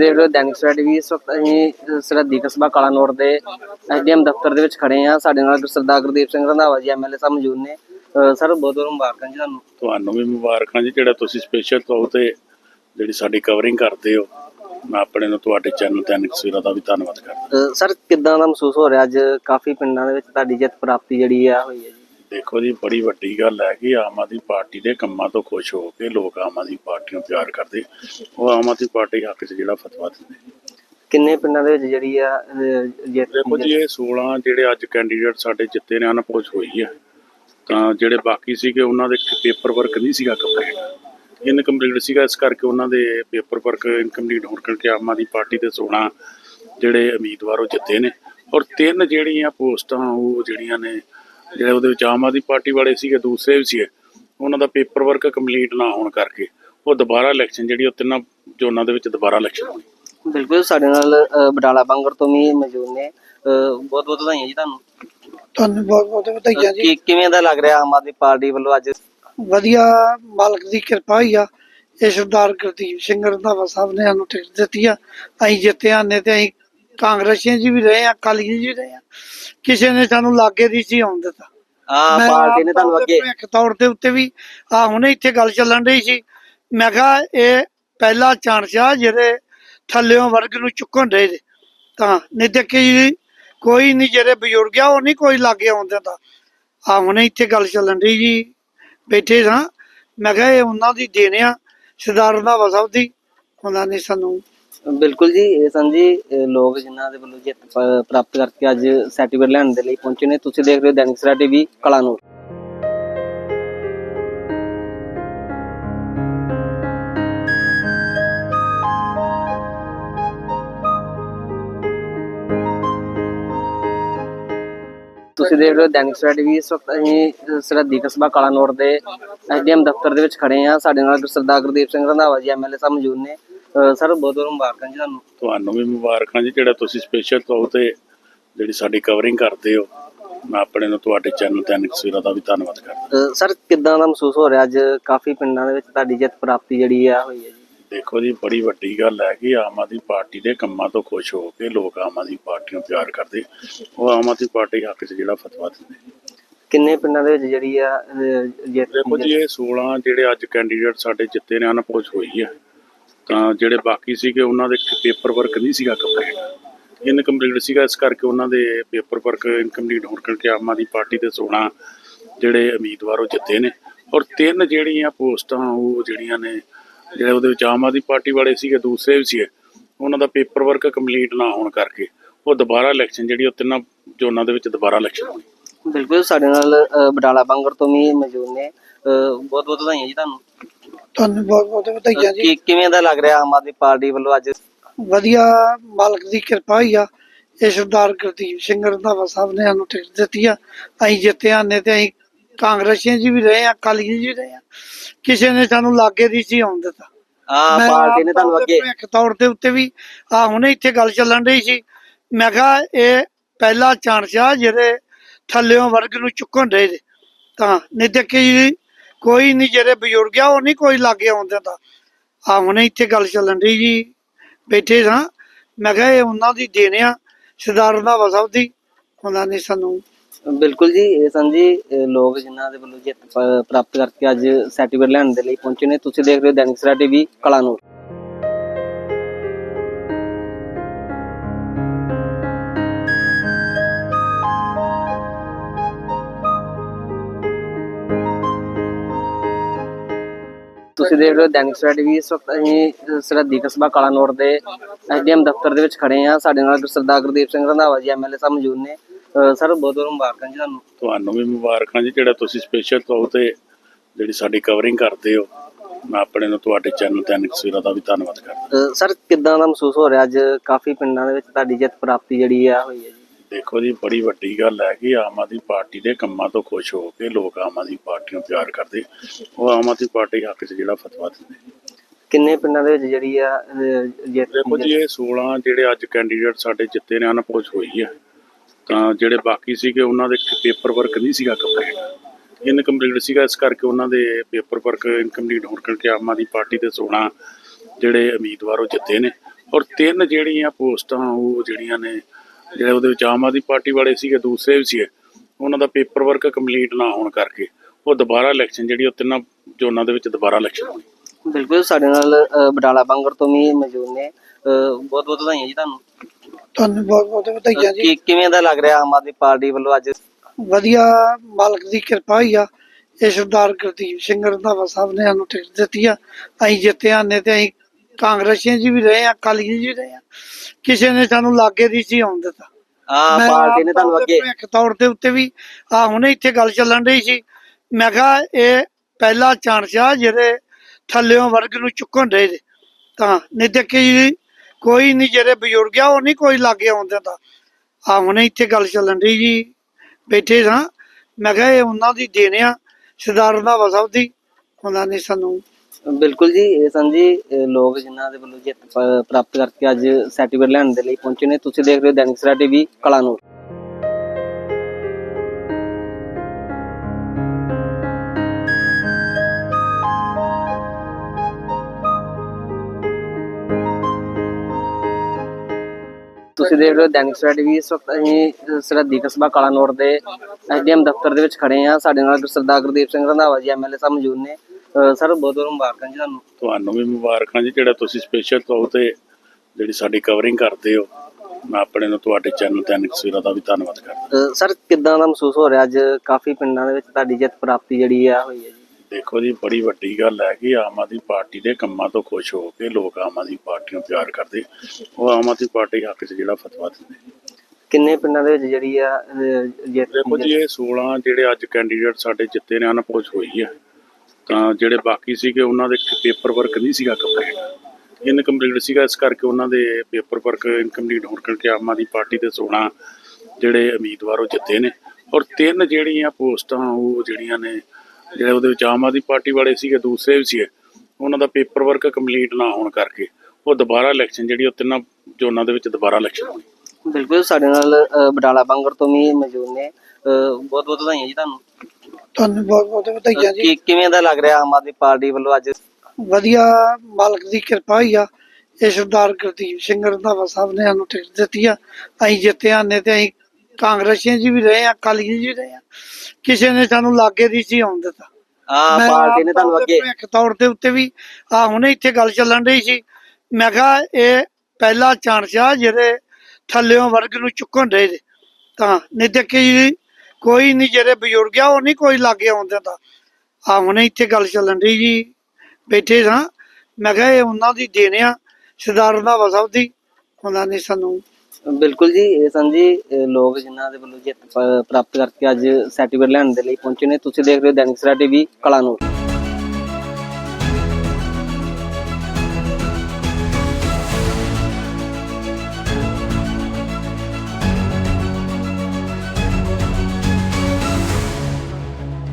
ਦੇਖ ਰਹੇ ਹੋ ਦੈਨਿਕ ਸਵੇਰਾ ਟੀਵੀ ਇਸ ਵਕਤ ਅਸੀਂ ਸਰਹੱਦੀ ਕਸਬਾ ਕਾਲਾਨੌਰ ਦੇ ਐਸਡੀਐਮ ਦਫ਼ਤਰ ਦੇ ਵਿੱਚ ਖੜੇ ਹਾਂ। ਸਾਡੇ ਨਾਲ ਸਰਦਾਰ ਗੁਰਦੀਪ ਸਿੰਘ ਰੰਧਾਵਾ ਜੀ ਐਮਐਲਏ ਸਾਹਿਬ ਮੌਜੂਦ ਨੇ। ਸਰ ਬਹੁਤ ਬਹੁਤ ਮੁਬਾਰਕਾਂ ਜੀ ਤੁਹਾਨੂੰ। ਤੁਹਾਨੂੰ ਵੀ ਮੁਬਾਰਕਾਂ ਜੀ ਜਿਹੜਾ ਤੁਸੀਂ ਸਪੈਸ਼ਲ ਤੌਰ ਤੇ ਜਿਹੜੀ ਸਾਡੀ ਕਵਰਿੰਗ ਕਰਦੇ ਹੋ ਮੈਂ ਆਪਣੇ ਨੂੰ ਤੁਹਾਡੇ ਚੈਨਲ ਤੇ ਅਨਕਸਵੀਰਾ ਦਾ ਵੀ ਧੰਨਵਾਦ ਕਰਦਾ। ਸਰ ਕਿੱਦਾਂ ਦਾ ਮਹਿਸੂਸ ਹੋ ਰਿਹਾ? ਅੱਜ ਕਾਫੀ ਪਿੰਡਾਂ ਦੇ ਵਿੱਚ ਤੁਹਾਡੀ ਜਿੱਤ ਪ੍ਰਾਪਤੀ ਜਿਹੜੀ ਆ ਹੋਈ ਹੈ ਦੇਖੋ ਜੀ ਬੜੀ ਵੱਡੀ ਗੱਲ ਹੈ ਕਿ ਆਮ ਆਦਮੀ ਪਾਰਟੀ ਦੇ ਕੰਮਾਂ ਤੋਂ ਖੁਸ਼ ਹੋ ਕੇ ਲੋਕ ਆਮ ਆਦਮੀ ਪਾਰਟੀ ਨੂੰ ਪਿਆਰ ਕਰਦੇ। ਉਹ ਆਮ ਆਦਮੀ ਪਾਰਟੀ ਹੱਕ 'ਚ ਜਿਹੜਾ ਫਤਵਾ ਦਿੰਦੇ। ਕਿੰਨੇ ਪਿੰਡਾਂ ਦੇ ਵਿੱਚ ਜਿਹੜੀ ਆ ਦੇਖੋ ਜੀ ਇਹ 16 ਜਿਹੜੇ ਅੱਜ ਕੈਂਡੀਡੇਟ ਸਾਡੇ ਜਿੱਤੇ ਨੇ ਅਨਪੋਜ ਹੋਈ ਹੈ ਤਾਂ ਜਿਹੜੇ ਬਾਕੀ ਸੀਗੇ ਉਹਨਾਂ ਦੇ ਪੇਪਰ ਵਰਕ ਨਹੀਂ ਸੀਗਾ ਕੰਪਲੀਟ ਇਨਕੰਪਲੀਟ ਸੀਗਾ ਇਸ ਕਰਕੇ ਉਹਨਾਂ ਦੇ ਪੇਪਰ ਵਰਕ ਇਨਕੰਪਲੀਟ ਹੋਣ ਕਰਕੇ ਆਮ ਆਦਮੀ ਪਾਰਟੀ ਦੇ 16 ਜਿਹੜੇ ਉਮੀਦਵਾਰ ਉਹ ਜਿੱਤੇ ਨੇ। ਔਰ ਤਿੰਨ ਜਿਹੜੀਆਂ ਪੋਸਟਾਂ ਉਹ ਜਿਹੜੀਆਂ ਨੇ ਜਿਹੜੇ ਉਹਦੇ ਵਿੱਚ ਆਮ ਆਦਮੀ ਪਾਰਟੀ ਵਾਲੇ ਸੀਗੇ ਦੂਸਰੇ ਵੀ ਸੀਗੇ ਉਹਨਾਂ ਦਾ ਪੇਪਰ ਵਰਕ ਕੰਪਲੀਟ ਨਾ ਹੋਣ ਕਰਕੇ ਉਹ ਦੁਬਾਰਾ ਇਲੈਕਸ਼ਨ ਜਿਹੜੀ ਉਹ ਤਿੰਨਾਂ ਜ਼ੋਨਾਂ ਦੇ ਵਿੱਚ ਦੁਬਾਰਾ ਇਲੈਕਸ਼ਨ ਹੋਣੀ। ਬਿਲਕੁਲ ਸਾਡੇ ਨਾਲ ਬਡਾਲਾ ਬਾਂਗਰ ਤੋਂ ਵੀ ਮੌਜੂਦ ਨੇ। ਬਹੁਤ ਬਹੁਤ ਵਧਾਈਆਂ ਜੀ ਤੁਹਾਨੂੰ। ਤੁਹਾਨੂੰ ਬਹੁਤ ਬਹੁਤ ਵਧਾਈਆਂ ਜੀ। ਕਿ ਕਿਵੇਂ ਦਾ ਲੱਗ ਰਿਹਾ ਆਮ ਆਦਮੀ ਪਾਰਟੀ ਵੱਲੋਂ ਅੱਜ? ਵਧੀਆ ਮਾਲਕ ਦੀ ਕਿਰਪਾ ਹੋਈ ਆ। ਇਹ ਸਰਦਾਰ ਗੁਰਦੀਪ ਸਿੰਘ ਰੰਧਾਵਾ ਸਾਹਿਬ ਨੇ ਸਾਨੂੰ ਟਿਕਟ ਦਿੱਤੀ ਆ। ਅਸੀਂ ਜਿੱਤੇ ਆਨੇ ਤੇ ਅਸੀਂ ਕਾਂਗਰਸੀਆਂ ਜੀ ਵੀ ਰਹੇ ਆ ਅਕਾਲੀਆਂ ਜੀ ਵੀ ਰਹੇ ਆ। ਕਿਸੇ ਨੇ ਸਾਨੂੰ ਲਾਗੇ ਦੀ ਸੀ ਆਉਣ ਦਿੱਤਾ। ਆ ਮੈਂ ਪਾਰਟੀ ਨੇ ਤੁਹਾਨੂੰ ਅੱਗੇ ਭਵਿੱਖ ਤੌਰ ਦੇ ਉੱਤੇ ਵੀ ਆ ਹੁਣੇ ਇੱਥੇ ਗੱਲ ਚੱਲਣ ਰਹੀ ਸੀ। ਮੈਂ ਕਿਹਾ ਇਹ ਪਹਿਲਾ ਚਾਂਸ ਆ ਜਿਹੜੇ ਥੱਲਿਓਂ ਵਰਗ ਨੂੰ ਚੁੱਕਣ ਦੇ ਜੇ। ਤਾਂ ਨਹੀਂ ਤੇ ਕਿ ਕੋਈ ਨਹੀਂ ਜਿਹੜੇ ਬਜ਼ੁਰਗ ਆ ਉਹ ਨਹੀਂ ਕੋਈ ਲਾਗੇ ਆਉਣ ਦਿੰਦਾ। ਆ ਹੁਣੇ ਇੱਥੇ ਗੱਲ ਚੱਲਣ ਰਹੀ ਜੀ। ਬੈਠੇ ਸਾਂ। ਮੈਂ ਕਿਹਾ ਇਹ ਉਹਨਾਂ ਦੀ ਦੇਣ ਆ। ਸਰਦਾਰ ਰੰਧਾਵਾ ਸਾਹਿਬ ਦੀ। ਉਹਨਾਂ ਨੇ ਸਾਨੂੰ ਬਿਲਕੁਲ ਜੀ ਇਹ ਸਨ ਜੀ ਲੋਕ ਜਿਨ੍ਹਾਂ ਦੇ ਵੱਲੋਂ ਜਿੱਤ ਪ੍ਰਾਪਤ ਕਰਕੇ ਅੱਜ ਸਰਟੀਫਿਕੇਟ ਲੈਣ ਦੇ ਲਈ ਪਹੁੰਚੇ ਨੇ। ਤੁਸੀਂ ਦੇਖ ਰਹੇ ਹੋ ਦੈਨਿਕ ਸਰਾ ਟੀਵੀ ਕਲਾਨੌਰ ਤੁਸੀਂ ਦੇਖ ਰਹੇ ਹੋ ਦੈਨਿਕ ਸਰਾ ਟੀਵੀ ਇਸ ਵਕਤ ਅਸੀਂ ਅ, ਸਰਹੱਦੀ ਕਸਬਾ ਕਾਲਾਨੌਰ ਦੇ ਐਸਡੀਐਮ ਦਫ਼ਤਰ ਦੇ ਵਿੱਚ ਖੜੇ ਹਾਂ। ਸਾਡੇ ਨਾਲ ਸਰਦਾਰ ਗੁਰਦੀਪ ਸਿੰਘ ਰੰਧਾਵਾ ਜੀ ਐਮਐਲਏ ਸਾਹਿਬ ਮੌਜੂਦ ਨੇ। ਸਰ ਬਹੁਤ ਬਹੁਤ ਮੁਬਾਰਕਾਂ ਜੀ ਤੁਹਾਨੂੰ। ਤੁਹਾਨੂੰ ਵੀ ਮੁਬਾਰਕਾਂ ਜੀ ਜਿਹੜਾ ਤੁਸੀਂ ਸਪੈਸ਼ਲ ਤੌਰ ਤੇ ਜਿਹੜੀ ਸਾਡੀ ਕਵਰਿੰਗ ਕਰਦੇ ਹੋ ਮੈਂ ਆਪਣੇ ਨੂੰ ਤੁਹਾਡੇ ਚੈਨਲ ਤੇ ਅਨਕਸਵੀਰਾ ਦਾ ਵੀ ਧੰਨਵਾਦ ਕਰਦਾ। ਸਰ ਕਿੱਦਾਂ ਦਾ ਮਹਿਸੂਸ ਹੋ ਰਿਹਾ ਅੱਜ? ਕਾਫੀ ਪਿੰਡਾਂ ਦੇ ਵਿੱਚ ਤੁਹਾਡੀ ਜਿੱਤ ਪ੍ਰਾਪਤੀ ਜਿਹੜੀ ਆ ਹੋਈ ਹੈ ਜੀ। ਦੇਖੋ ਜੀ ਬੜੀ ਵੱਡੀ ਗੱਲ ਹੈ ਕਿ ਆਮ ਆਦਮੀ ਪਾਰਟੀ ਦੇ ਕੰਮਾਂ ਤੋਂ ਖੁਸ਼ ਹੋ ਕੇ ਲੋਕ ਆਮ ਆਦਮੀ ਪਾਰਟੀ ਨੂੰ ਪਿਆਰ ਕਰਦੇ। ਉਹ ਆਮ ਆਦਮੀ ਪਾਰਟੀ ਹੱਕ 'ਚ ਜਿਹੜਾ ਫਤਵਾ ਦਿੰਦੇ। ਕਿੰਨੇ ਪਿੰਡਾਂ ਦੇ ਵਿੱਚ ਜਿਹੜੀ ਆ ਦੇਖੋ ਜੀ ਇਹ 16 ਜਿਹੜੇ ਅੱਜ ਕੈਂਡੀਡੇਟ ਸਾਡੇ ਜਿੱਤੇ ਨੇ ਅਨਪੋਜ ਹੋਈ ਹੈ। ਤਾਂ ਜਿਹੜੇ ਬਾਕੀ ਸੀਗੇ ਉਹਨਾਂ ਦੇ ਪੇਪਰ ਵਰਕ ਨਹੀਂ ਸੀਗਾ ਕੰਪਲੀਟ ਇਨਕੰਪਲੀਟ ਸੀਗਾ ਇਸ ਕਰਕੇ ਉਹਨਾਂ ਦੇ ਪੇਪਰ ਵਰਕ ਇਨਕੰਪਲੀਟ ਹੋਣ ਕਰਕੇ ਆਮ ਆਦਮੀ ਪਾਰਟੀ ਦੇ 16 ਜਿਹੜੇ ਉਮੀਦਵਾਰ ਉਹ ਜਿੱਤੇ ਨੇ। ਔਰ ਤਿੰਨ ਜਿਹੜੀਆਂ ਪੋਸਟਾਂ ਉਹ ਜਿਹੜੀਆਂ ਨੇ ਜਿਹੜੇ ਉਹਦੇ ਵਿੱਚ ਆਮ ਆਦਮੀ ਪਾਰਟੀ ਵਾਲੇ ਸੀਗੇ ਦੂਸਰੇ ਵੀ ਸੀਗੇ ਉਹਨਾਂ ਦਾ ਪੇਪਰ ਵਰਕ ਕੰਪਲੀਟ ਨਾ ਹੋਣ ਕਰਕੇ ਉਹ ਦੁਬਾਰਾ ਇਲੈਕਸ਼ਨ ਜਿਹੜੀ ਉਹ ਤਿੰਨਾਂ ਜ਼ੋਨਾਂ ਦੇ ਵਿੱਚ ਦੁਬਾਰਾ ਇਲੈਕਸ਼ਨ ਹੋਣੀ। ਬਿਲਕੁਲ ਸਾਡੇ ਨਾਲ ਅ, ਬਡਾਲਾ ਬਾਂਗਰ ਤੋਂ ਵੀ ਮੌਜੂਦ ਨੇ। ਬਹੁਤ ਬਹੁਤ ਵਧਾਈਆਂ ਜੀ ਤੁਹਾਨੂੰ। ਤੁਹਾਨੂੰ ਬਹੁਤ ਬਹੁਤ ਵਧਾਈਆਂ ਜੀ। ਕਿ ਕਿਵੇਂ ਦਾ ਲੱਗ ਰਿਹਾ ਆਮ ਆਦਮੀ ਪਾਰਟੀ ਵੱਲੋਂ ਅੱਜ? ਵਧੀਆ ਮਾਲਕ ਦੀ ਕਿਰਪਾ ਹੋਈ ਆ। ਇਹ ਸਰਦਾਰ ਗੁਰਦੀਪ ਸਿੰਘ ਰੰਧਾਵਾ ਸਾਹਿਬ ਨੇ ਸਾਨੂੰ ਟਿਕਟ ਦਿੱਤੀ ਆ। ਅਸੀਂ ਜਿੱਤੇ ਆਨੇ ਤੇ ਅਸੀਂ ਕਾਂਗਰਸੀਆਂ ਜੀ ਵੀ ਰਹੇ ਆ ਅਕਾਲੀਆਂ ਜੀ ਵੀ ਰਹੇ ਆ। ਕਿਸੇ ਨੇ ਸਾਨੂੰ ਲਾਗੇ ਦੀ ਸੀ ਆਉਣ ਦਿੱਤਾ। ਆ ਪਾਰਟੀ ਨੇ ਆਪ ਤੁਹਾਨੂੰ ਤੌਰ ਤੇ ਅੱਗੇ ਭਵਿੱਖ ਤੌਰ ਦੇ ਉੱਤੇ ਵੀ ਆ ਹੁਣੇ ਇੱਥੇ ਗੱਲ ਚੱਲਣ ਰਹੀ ਸੀ। ਮੈਂ ਕਿਹਾ ਇਹ ਪਹਿਲਾ ਚਾਂਸ ਆ ਜਿਹੜੇ ਥੱਲਿਓਂ ਵਰਗ ਨੂੰ ਚੁੱਕਣ ਦੇ ਤਾਂ ਨਹੀਂ ਤੇ ਕਿ ਕੋਈ ਨਹੀਂ ਜਿਹੜੇ ਬਜ਼ੁਰਗ ਆ, ਉਹ ਨਹੀਂ ਕੋਈ ਲਾਗੇ ਆਉਣ ਦਿੰਦਾ ਆ ਹੁਣੇ ਇੱਥੇ ਗੱਲ ਚੱਲਣ ਰਹੀ ਜੀ, ਬੈਠੇ ਸਾਂ। ਮੈਂ ਕਿਹਾ ਇਹ ਉਹਨਾਂ ਦੀ ਦੇਣ ਆ, ਸਰਦਾਰ ਰੰਧਾਵਾ ਸਾਹਿਬ ਦੀ, ਉਹਨਾਂ ਨੇ ਸਾਨੂੰ ਬਿਲਕੁਲ ਜੀ, ਇਹ ਸਨ ਜੀ ਲੋਕ ਜਿਨ੍ਹਾਂ ਦੇ ਵੱਲੋਂ ਜਿੱਤ ਪ੍ਰਾਪਤ ਕਰਕੇ ਅੱਜ ਸਰਟੀਫਿਕੇਟ ਲੈਣ ਦੇ ਲਈ ਪਹੁੰਚੇ ਨੇ। ਤੁਸੀਂ ਦੇਖ ਰਹੇ ਹੋ ਦੈਨਿਕ ਸਰਾ ਟੀਵੀ, ਕਲਾਨੌਰ। ਤੁਸੀਂ ਦੇਖ ਰਹੇ ਹੋ ਦੈਨਿਕ ਸਰਾ ਟੀਵੀ ਇਸ ਵਕਤ ਅਸੀਂ ਸਰਹੱਦੀ ਕਸਬਾ ਕਾਲਾਨੌਰ ਦੇ ਐਸਡੀਐਮ ਦਫ਼ਤਰ ਦੇ ਵਿੱਚ ਖੜੇ ਹਾਂ। ਸਾਡੇ ਨਾਲ ਸਰਦਾਰ ਗੁਰਦੀਪ ਸਿੰਘ ਰੰਧਾਵਾ ਜੀ ਐਮਐਲਏ ਸਾਹਿਬ ਮੌਜੂਦ ਨੇ। ਸਰ ਬਹੁਤ ਬਹੁਤ ਮੁਬਾਰਕਾਂ ਜੀ ਤੁਹਾਨੂੰ। ਤੁਹਾਨੂੰ ਵੀ ਮੁਬਾਰਕਾਂ ਜੀ ਜਿਹੜਾ ਤੁਸੀਂ ਸਪੈਸ਼ਲ ਤੌਰ ਤੇ ਜਿਹੜੀ ਸਾਡੀ ਕਵਰਿੰਗ ਕਰਦੇ ਹੋ ਮੈਂ ਆਪਣੇ ਨੂੰ ਤੁਹਾਡੇ ਚੈਨਲ ਤੇ ਅਨਕਸਵੀਰਾ ਦਾ ਵੀ ਧੰਨਵਾਦ ਕਰਦਾ। ਸਰ ਕਿੱਦਾਂ ਦਾ ਮਹਿਸੂਸ ਹੋ ਰਿਹਾ? ਅੱਜ ਕਾਫੀ ਪਿੰਡਾਂ ਦੇ ਵਿੱਚ ਤੁਹਾਡੀ ਜਿੱਤ ਪ੍ਰਾਪਤੀ ਜਿਹੜੀ ਆ ਹੋਈ ਹੈ ਦੇਖੋ ਜੀ ਬੜੀ ਵੱਡੀ ਗੱਲ ਹੈ ਕਿ ਆਮ ਆਦਮੀ ਪਾਰਟੀ ਦੇ ਕੰਮਾਂ ਤੋਂ ਖੁਸ਼ ਹੋ ਕੇ ਲੋਕ ਆਮ ਆਦਮੀ ਪਾਰਟੀ ਨੂੰ ਪਿਆਰ ਕਰਦੇ। ਉਹ ਆਮ ਆਦਮੀ ਪਾਰਟੀ ਹੱਕ 'ਚ ਜਿਹੜਾ ਫਤਵਾ ਦਿੰਦੇ। ਕਿੰਨੇ ਪਿੰਡਾਂ ਦੇ ਵਿੱਚ ਜਿਹੜੀ ਆ ਦੇਖੋ ਜੀ ਇਹ 16 ਜਿਹੜੇ ਅੱਜ ਕੈਂਡੀਡੇਟ ਸਾਡੇ ਜਿੱਤੇ ਨੇ ਅਨਪੋਜ ਹੋਈ ਹੈ ਤਾਂ ਜਿਹੜੇ ਬਾਕੀ ਸੀਗੇ ਉਹਨਾਂ ਦੇ ਪੇਪਰ ਵਰਕ ਨਹੀਂ ਸੀਗਾ ਕੰਪਲੀਟ ਇਨਕੰਪਲੀਟ ਸੀਗਾ ਇਸ ਕਰਕੇ ਉਹਨਾਂ ਦੇ ਪੇਪਰ ਵਰਕ ਇਨਕੰਪਲੀਟ ਹੋਣ ਕਰਕੇ ਆਮ ਆਦਮੀ ਪਾਰਟੀ ਦੇ 16 ਜਿਹੜੇ ਉਮੀਦਵਾਰ ਉਹ ਜਿੱਤੇ ਨੇ। ਔਰ ਤਿੰਨ ਜਿਹੜੀਆਂ ਪੋਸਟਾਂ ਉਹ ਜਿਹੜੀਆਂ ਨੇ ਜਿਹੜੇ ਉਹਦੇ ਵਿੱਚ ਆਮ ਆਦਮੀ ਪਾਰਟੀ ਵਾਲੇ ਸੀਗੇ ਦੂਸਰੇ ਵੀ ਸੀਗੇ ਉਹਨਾਂ ਦਾ ਪੇਪਰ ਵਰਕ ਕੰਪਲੀਟ ਨਾ ਹੋਣ ਕਰਕੇ ਉਹ ਦੁਬਾਰਾ ਇਲੈਕਸ਼ਨ ਜਿਹੜੀ ਉਹ ਤਿੰਨਾਂ ਜ਼ੋਨਾਂ ਦੇ ਵਿੱਚ ਦੁਬਾਰਾ ਇਲੈਕਸ਼ਨ ਹੋਣੀ। ਬਿਲਕੁਲ ਸਾਡੇ ਨਾਲ ਬਡਾਲਾ ਬਾਂਗਰ ਤੋਂ ਵੀ ਮੌਜੂਦ ਨੇ। ਬਹੁਤ ਬਹੁਤ ਵਧਾਈਆਂ ਜੀ ਤੁਹਾਨੂੰ। ਤੁਹਾਨੂੰ ਬਹੁਤ ਬਹੁਤ ਵਧਾਈਆਂ ਜੀ। ਕੀ ਕਿਵੇਂ ਦਾ ਲੱਗ ਰਿਹਾ ਆਮ ਆਦਮੀ ਪਾਰਟੀ ਵੱਲੋਂ ਅੱਜ? ਵਧੀਆ ਮਾਲਕ ਦੀ ਕਿਰਪਾ ਹੋਈ ਆ। ਇਹ ਸਰਦਾਰ ਗੁਰਦੀਪ ਸਿੰਘ ਰੰਧਾਵਾ ਸਾਹਿਬ ਨੇ ਸਾਨੂੰ ਟਿਕਟ ਦਿੱਤੀ ਆ। ਅਸੀਂ ਜਿੱਤੇ ਆਨੇ ਤੇ ਅਸੀਂ ਕਾਂਗਰਸੀਆਂ ਜੀ ਵੀ ਰਹੇ ਆ ਅਕਾਲੀਆਂ ਜੀ ਵੀ ਰਹੇ ਆ। ਕਿਸੇ ਨੇ ਸਾਨੂੰ ਲਾਗੇ ਦੀ ਸੀ ਆਉਣ ਦਿੱਤਾ। ਆ ਮੈਂ ਪਾਰਟੀ ਨੇ ਤੁਹਾਨੂੰ ਅੱਗੇ ਭਵਿੱਖ ਤੌਰ ਦੇ ਉੱਤੇ ਵੀ ਆ ਹੁਣੇ ਇੱਥੇ ਗੱਲ ਚੱਲਣ ਰਹੀ ਸੀ। ਮੈਂ ਕਿਹਾ ਇਹ ਪਹਿਲਾ ਚਾਂਸ ਆ ਜਿਹੜੇ ਥੱਲਿਓਂ ਵਰਗ ਨੂੰ ਚੁੱਕਣ ਦੇ ਜੇ। ਤਾਂ ਨਹੀਂ ਤੇ ਕਿ ਕੋਈ ਨਹੀਂ ਜਿਹੜੇ ਬਜ਼ੁਰਗ ਆ ਉਹ ਨਹੀਂ ਕੋਈ ਲਾਗੇ ਆਉਣ ਦਿੰਦਾ। ਆ ਹੁਣੇ ਇੱਥੇ ਗੱਲ ਚੱਲਣ ਰਹੀ ਜੀ। ਬੈਠੇ ਸਾਂ। ਮੈਂ ਕਿਹਾ ਇਹ ਉਹਨਾਂ ਦੀ ਦੇਣ ਆ ਸਰਦਾਰ ਰੰਧਾਵਾ ਸਾਹਿਬ ਦੀ। ਉਹਨਾਂ ਨੇ ਸਾਨੂੰ ਬਿਲਕੁਲ ਜੀ ਇਹ ਸਨ ਜੀ ਲੋਕ ਜਿਨ੍ਹਾਂ ਦੇ ਵੱਲੋਂ ਜਿੱਤ ਪ੍ਰਾਪਤ ਕਰਕੇ ਅੱਜ ਸਰਟੀਫਿਕੇਟ ਲੈਣ ਦੇ ਲਈ ਪਹੁੰਚੇ ਨੇ। ਤੁਸੀਂ ਦੇਖ ਰਹੇ ਹੋ ਦੈਨਿਕ ਸਰਾ ਟੀਵੀ ਕਲਾਨੌਰ ਤੁਸੀਂ ਦੇਖ ਰਹੇ ਹੋ ਦੈਨਿਕ ਸਰਾ ਟੀਵੀ ਇਸ ਵਕਤ ਅਸੀਂ ਅ, ਸਰਹੱਦੀ ਕਸਬਾ ਕਲਾਨੌਰ ਦੇ ਐਸਡੀਐਮ ਦਫ਼ਤਰ ਦੇ ਵਿੱਚ ਖੜੇ ਹਾਂ। ਸਾਡੇ ਨਾਲ ਸਰਦਾਰ ਗੁਰਦੀਪ ਸਿੰਘ ਰੰਧਾਵਾ ਜੀ ਐਮਐਲਏ ਸਾਹਿਬ ਮੌਜੂਦ ਨੇ। ਸਰ ਬਹੁਤ ਬਹੁਤ ਮੁਬਾਰਕਾਂ ਜੀ ਤੁਹਾਨੂੰ। ਤੁਹਾਨੂੰ ਵੀ ਮੁਬਾਰਕਾਂ ਜੀ ਜਿਹੜਾ ਤੁਸੀਂ ਸਪੈਸ਼ਲ ਤੌਰ ਤੇ ਜਿਹੜੀ ਸਾਡੀ ਕਵਰਿੰਗ ਕਰਦੇ ਹੋ ਮੈਂ ਆਪਣੇ ਨੂੰ ਤੁਹਾਡੇ ਚੈਨਲ ਤੇ ਅਨਿਕਸਵੀਰਾ ਦਾ ਵੀ ਧੰਨਵਾਦ ਕਰਦਾ। ਸਰ ਕਿੱਦਾਂ ਦਾ ਮਹਿਸੂਸ ਹੋ ਰਿਹਾ ਅੱਜ? ਕਾਫੀ ਪਿੰਡਾਂ ਦੇ ਵਿੱਚ ਤੁਹਾਡੀ ਜਿੱਤ ਪ੍ਰਾਪਤੀ ਜਿਹੜੀ ਆ ਹੋਈ ਹੈ ਜੀ। ਦੇਖੋ ਜੀ ਬੜੀ ਵੱਡੀ ਗੱਲ ਹੈ ਕਿ ਆਮ ਆਦਮੀ ਪਾਰਟੀ ਦੇ ਕੰਮਾਂ ਤੋਂ ਖੁਸ਼ ਹੋ ਕੇ ਲੋਕ ਆਮ ਆਦਮੀ ਪਾਰਟੀ ਨੂੰ ਪਿਆਰ ਕਰਦੇ। ਉਹ ਆਮ ਆਦਮੀ ਪਾਰਟੀ ਹੱਕ 'ਚ ਜਿਹੜਾ ਫਤਵਾ ਦਿੰਦੇ। ਕਿੰਨੇ ਪਿੰਡਾਂ ਦੇ ਵਿੱਚ ਜਿਹੜੀ ਆ ਦੇਖੋ ਜੀ ਇਹ 16 ਜਿਹੜੇ ਅੱਜ ਕੈਂਡੀਡੇਟ ਸਾਡੇ ਜਿੱਤੇ ਨੇ ਅਨਪੋਜ ਹੋਈ ਹੈ। ਤਾਂ ਜਿਹੜੇ ਬਾਕੀ ਸੀਗੇ ਉਹਨਾਂ ਦੇ ਪੇਪਰ ਵਰਕ ਨਹੀਂ ਸੀਗਾ ਕੰਪਲੀਟ ਇਨਕੰਪਲੀਟ ਸੀਗਾ ਇਸ ਕਰਕੇ ਉਹਨਾਂ ਦੇ ਪੇਪਰ ਵਰਕ ਇਨਕੰਪਲੀਟ ਹੋਣ ਕਰਕੇ ਆਮ ਆਦਮੀ ਪਾਰਟੀ ਦੇ 16 ਜਿਹੜੇ ਉਮੀਦਵਾਰ ਉਹ ਜਿੱਤੇ ਨੇ। ਔਰ ਤਿੰਨ ਜਿਹੜੀਆਂ ਪੋਸਟਾਂ ਉਹ ਜਿਹੜੀਆਂ ਨੇ ਜਿਹੜੇ ਉਹਦੇ ਵਿੱਚ ਆਮ ਆਦਮੀ ਪਾਰਟੀ ਵਾਲੇ ਸੀਗੇ ਦੂਸਰੇ ਵੀ ਸੀਗੇ ਉਹਨਾਂ ਦਾ ਪੇਪਰ ਵਰਕ ਕੰਪਲੀਟ ਨਾ ਹੋਣ ਕਰਕੇ ਉਹ ਦੁਬਾਰਾ ਇਲੈਕਸ਼ਨ ਜਿਹੜੀ ਉਹ ਤਿੰਨਾਂ ਜ਼ੋਨਾਂ ਦੇ ਵਿੱਚ ਦੁਬਾਰਾ ਇਲੈਕਸ਼ਨ ਹੋਣੀ। ਬਿਲਕੁਲ ਸਾਡੇ ਨਾਲ ਅ, ਬਡਾਲਾ ਬਾਂਗਰ ਤੋਂ ਵੀ ਮੌਜੂਦ ਨੇ। ਬਹੁਤ ਬਹੁਤ ਵਧਾਈਆਂ ਜੀ ਤੁਹਾਨੂੰ। ਤੁਹਾਨੂੰ ਬਹੁਤ ਬਹੁਤ ਵਧਾਈਆਂ ਜੀ। ਕੀ ਕਿਵੇਂ ਦਾ ਲੱਗ ਰਿਹਾ ਆਮ ਆਦਮੀ ਪਾਰਟੀ ਵੱਲੋਂ ਅੱਜ? ਵਧੀਆ ਮਾਲਕ ਦੀ ਕਿਰਪਾ ਹੋਈ ਆ। ਇਹ ਸਰਦਾਰ ਗੁਰਦੀਪ ਸਿੰਘ ਰੰਧਾਵਾ ਸਾਹਿਬ ਨੇ ਸਾਨੂੰ ਟਿਕਟ ਦਿੱਤੀ ਆ। ਅਸੀਂ ਜਿੱਤੇ ਆਨੇ ਤੇ ਅਸੀਂ ਕਾਂਗਰਸੀਆਂ ਜੀ ਵੀ ਰਹੇ ਆ ਅਕਾਲੀਆਂ ਜੀ ਵੀ ਰਹੇ ਆ। ਕਿਸੇ ਨੇ ਸਾਨੂੰ ਲਾਗੇ ਦੀ ਸੀ ਆਉਣ ਦਿੱਤਾ। ਆ ਪਾਰਟੀ ਨੇ ਆਪ ਤੁਹਾਨੂੰ ਤੌਰ ਤੇ ਅੱਗੇ ਭਵਿੱਖ ਤੌਰ ਦੇ ਉੱਤੇ ਵੀ ਆ ਹੁਣੇ ਇੱਥੇ ਗੱਲ ਚੱਲਣ ਰਹੀ ਸੀ। ਮੈਂ ਕਿਹਾ ਇਹ ਪਹਿਲਾ ਚਾਂਸ ਆ ਜਿਹੜੇ ਥੱਲਿਓਂ ਵਰਗ ਨੂੰ ਚੁੱਕਣ ਦੇ ਤਾਂ ਨਹੀਂ ਤੇ ਕਿ ਕੋਈ ਨਹੀਂ ਜਿਹੜੇ ਬਜ਼ੁਰਗ ਆ, ਉਹ ਨਹੀਂ ਕੋਈ ਲਾਗੇ ਆਉਣ ਦਿੰਦਾ ਆ ਹੁਣੇ ਇੱਥੇ ਗੱਲ ਚੱਲਣ ਰਹੀ ਜੀ, ਬੈਠੇ ਸਾਂ। ਮੈਂ ਕਿਹਾ ਇਹ ਉਹਨਾਂ ਦੀ ਦੇਣ ਆ, ਸਰਦਾਰ ਰੰਧਾਵਾ ਸਾਹਿਬ ਦੀ, ਉਹਨਾਂ ਨੇ ਸਾਨੂੰ ਬਿਲਕੁਲ ਜੀ, ਇਹ ਸਨ ਜੀ ਲੋਕ ਜਿਨ੍ਹਾਂ ਦੇ ਵੱਲੋਂ ਜਿੱਤ ਪ੍ਰਾਪਤ ਕਰਕੇ ਅੱਜ ਸਰਟੀਫਿਕੇਟ ਲੈਣ ਦੇ ਲਈ ਪਹੁੰਚੇ ਨੇ। ਤੁਸੀਂ ਦੇਖ ਰਹੇ ਹੋ ਦੈਨਿਕ ਸਰਾ ਟੀਵੀ, ਕਲਾਨੌਰ।